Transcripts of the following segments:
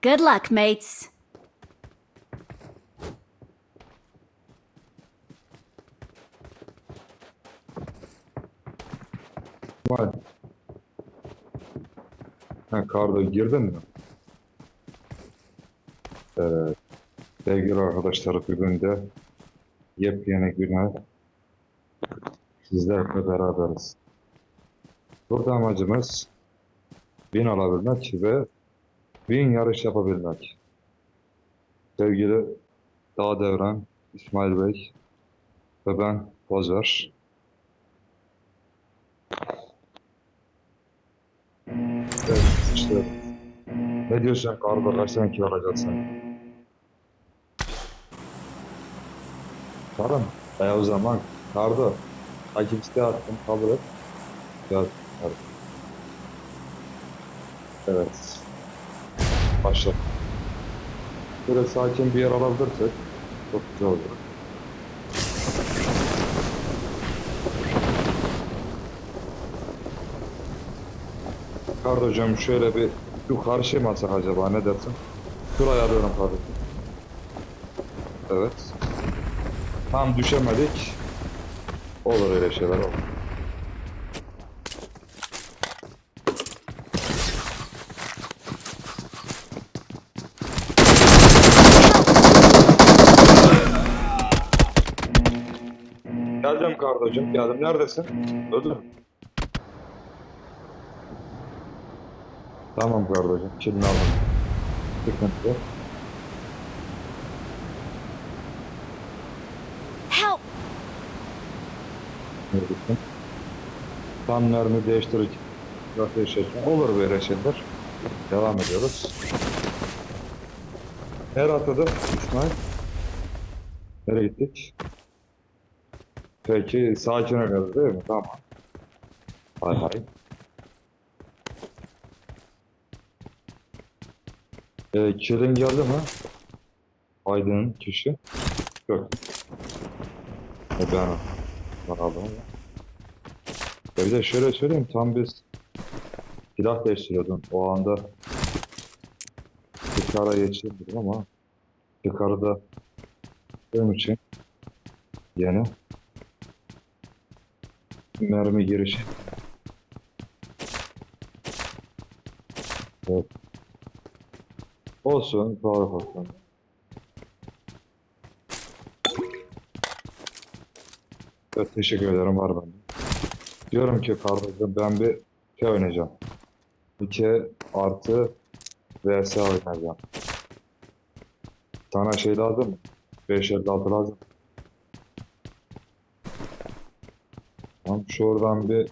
Good luck, mates. Var. Ha karda girdin mi? Evet. Sevgili arkadaşlar bugün de yepyeni güne sizlerle beraberiz. Burada amacımız bin alabilmek ve bin yarış yapabilmek. Sevgili Dağ Devran, İsmail Bey ve ben Bozer. Evet, işte. Ne diyorsun karda kaç tane kilo alacaksın? Karım. E o zaman karda. Takip isteği attım kabul et. Gel. Evet. Başla. Böyle sakin bir yer alabilirsek çok güzel olur. Kardeşim şöyle bir yukarı şey mi atsak acaba ne dersin? Şuraya alıyorum kardeşim. Evet. Tam düşemedik. Olur öyle şeyler olur. Geldim kardeşim, geldim. Neredesin? Öldün mü? Tamam kardeşim, şimdi aldım. Sıkıntı yok. Help! Neredesin? Tam mermi değiştirir. Biraz değiştireceğim. Olur böyle şeyler. Devam ediyoruz. Nereye atladı İsmail? Nereye gittik? Peki sakin oynuyoruz değil mi? Tamam. Hay hay. Ee, kilin geldi mi? Aydın'ın kişi. Yok. E ben ben aldım. Ya bir de şöyle söyleyeyim tam biz silah değiştiriyordum. O anda Çıkara geçirdim ama Çıkarı benim için yeni mermi girişi. Evet. Olsun, sağlık olsun. Evet, teşekkür ederim var bende. Diyorum ki kardeşim ben bir şey oynayacağım. 2 artı vs oynayacağım. Sana şey lazım mı? 5 56 lazım. Tamam şuradan bir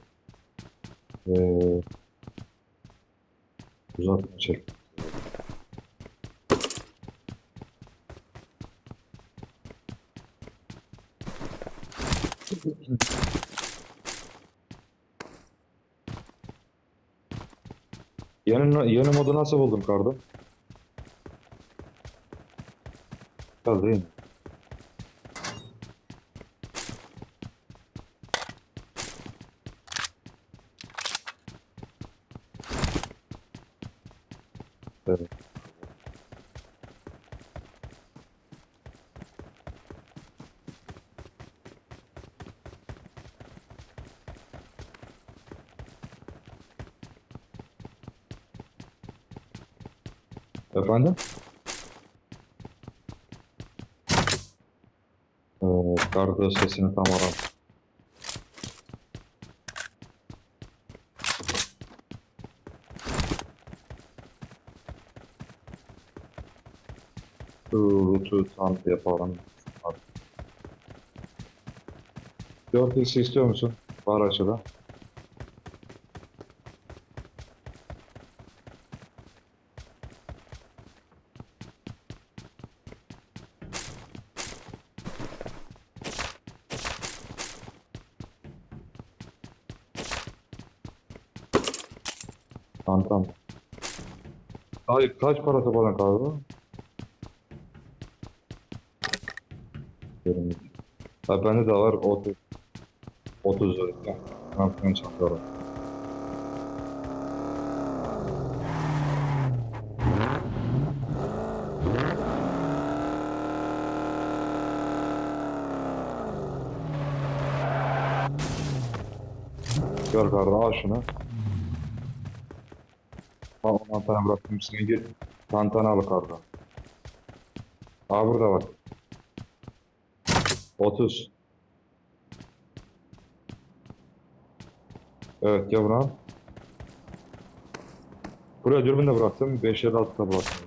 eee uzatma çek. Yeni, yeni modu nasıl buldun kardeşim? Güzel Efendim? Ee, kargo sesini tam aram. Rutu tam yapalım. 4x istiyor musun? Var açıda. Kaç parası falan kaldı? Abi bende de var 30. 30 lira. Kampiyon çantaları. Gör kardeşim al şunu. Tane bıraktım üstüne gir. Tantana al kardeşim. Aa burada bak. 30. Evet gel bunu al. Buraya dürbün de bıraktım. 5 yer altta bıraktım.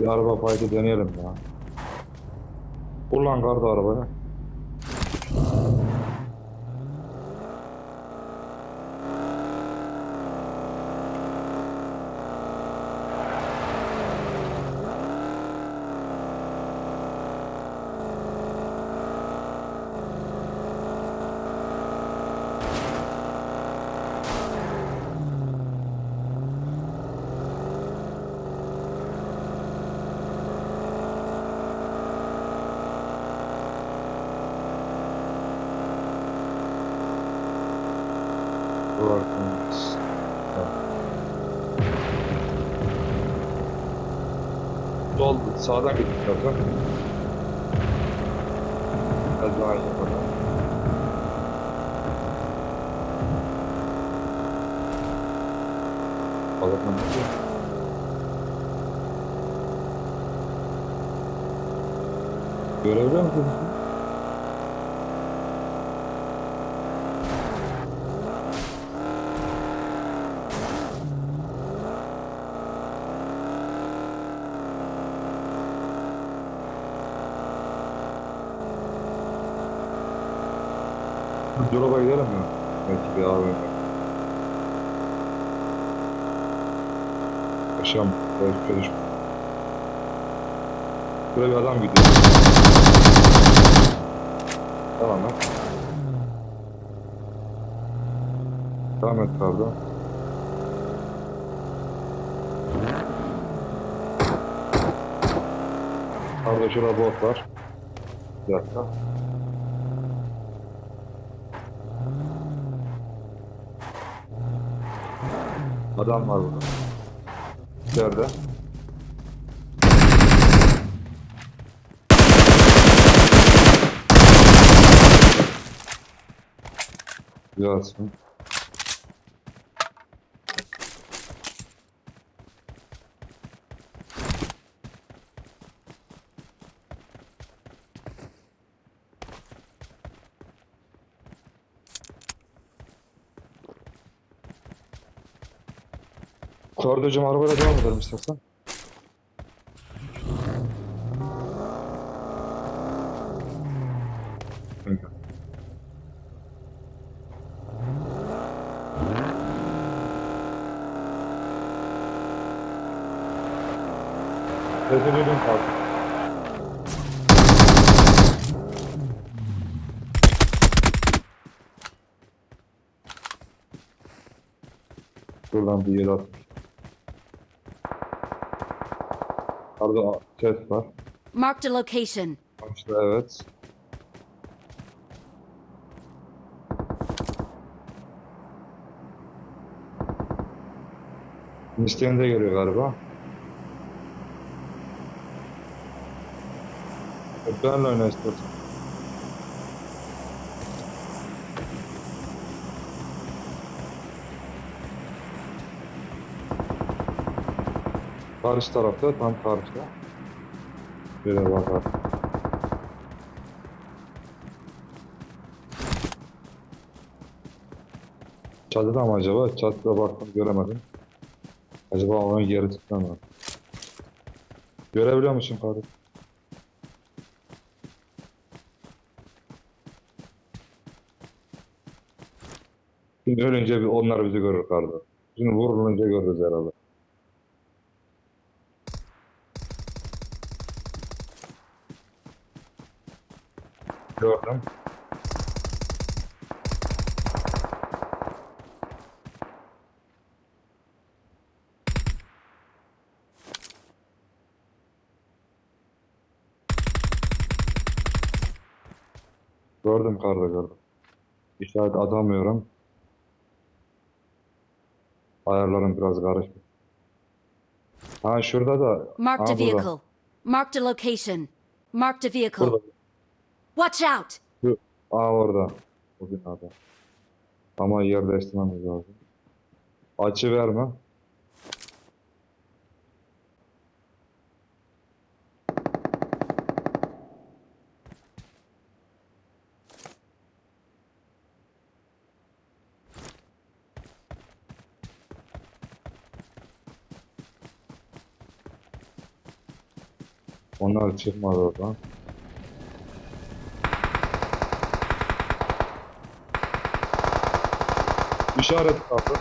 Bir araba paydı deneyelim ya. Ulan kardı arabayı. Bıraktım. Sol sağdan gittik zaten. Biraz daha iyi yapalım. Balıkla ne diyor? Görebiliyor musun? Drop'a gidelim mi? Belki bir abi. Akşam belki görüş. Buraya bir adam gidiyor. Tamam lan. Devam et. Karda şurada bot var. Bir dakika. Adam var burada. İçeride. Güzelsin. Kordocum arabayla devam edelim istersen. Reddedildim kaldı. Buradan bir yere at. Orada ses var. Marked a location. İşte evet. Misteğini de geliyor galiba. Benle oyna istersen. Karşı tarafta, tam karşıda. Şöyle bakar. Çatıda mı acaba? Çatıda baktım göremedim. Acaba onu geri tıklam mı? Görebiliyor musun kardeşim? Şimdi ölünce bir onlar bizi görür kardeşim. Şimdi vurulunca görürüz herhalde. Gördüm karda gördüm. İşaret atamıyorum. Ayarlarım biraz karışık. Ha şurada da. Marked ha, a burada. vehicle. Marked a location. Marked a vehicle. Burada. Watch out! Şu, aa orada. O binada. Ama yer değiştirmemiz lazım. Açı verme. Onlar çıkmadı oradan. İşaret kaldı.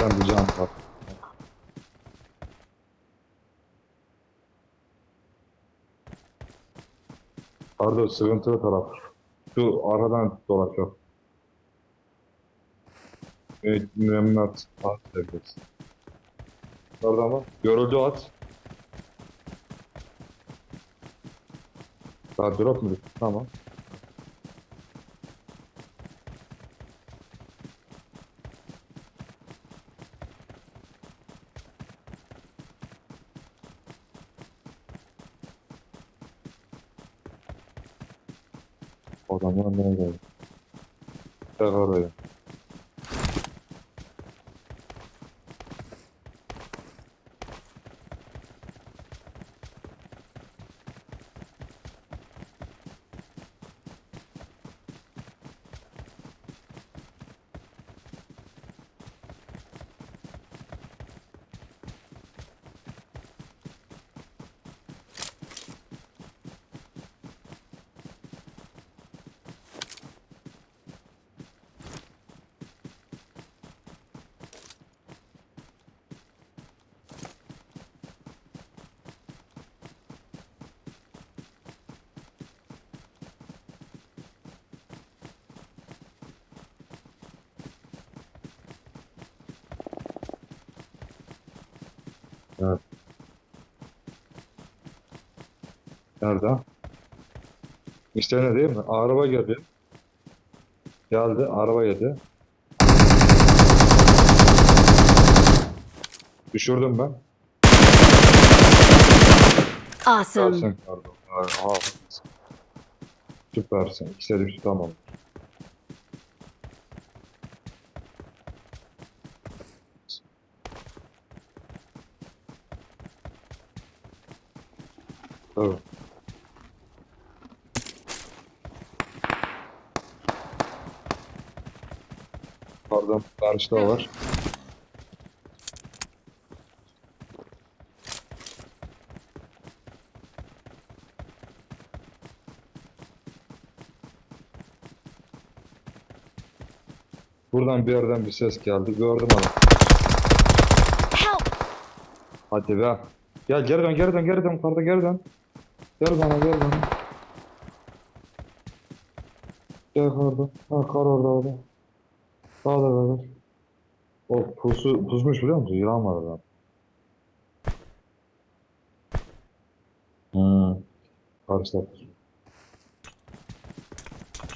Ben bir can kaldı. Pardon sıkıntılı taraf. Şu aradan dolaşıyor. Evet, mühimmat at devleti. Orada mı? Görüldü at. Daha drop mu? Tamam. Adamlar nereye geldi? Tek oraya. Evet. Nerede? İşte ne değil mi? Araba geldi. Geldi, araba geldi. Düşürdüm ben. Awesome. Süpersin. Süpersin. De düştü tamam. Pardon, karşıda var. Buradan bir yerden bir ses geldi. Gördüm onu. Hadi be. Gel geri dön geri dön geri dön karda geri dön. Gel bana gel bana. Gel karda. Ha kar orada orada. Sağda beraber. O pusu, pusmuş biliyor musun? Yılan var orada. Hmm. Karşıda.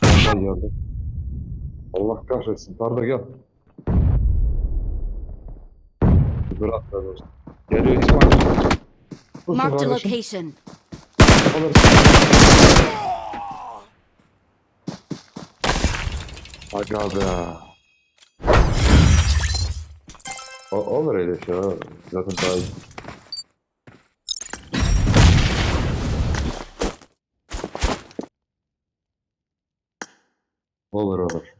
Karda geldi. Allah kahretsin. Karda gel. Bırak be dostum. Geliyor İsmail. A kardeşim. location. Alırsın. Aga be. O, olur öyle şey. o. Zaten daha iyi. Olur olur.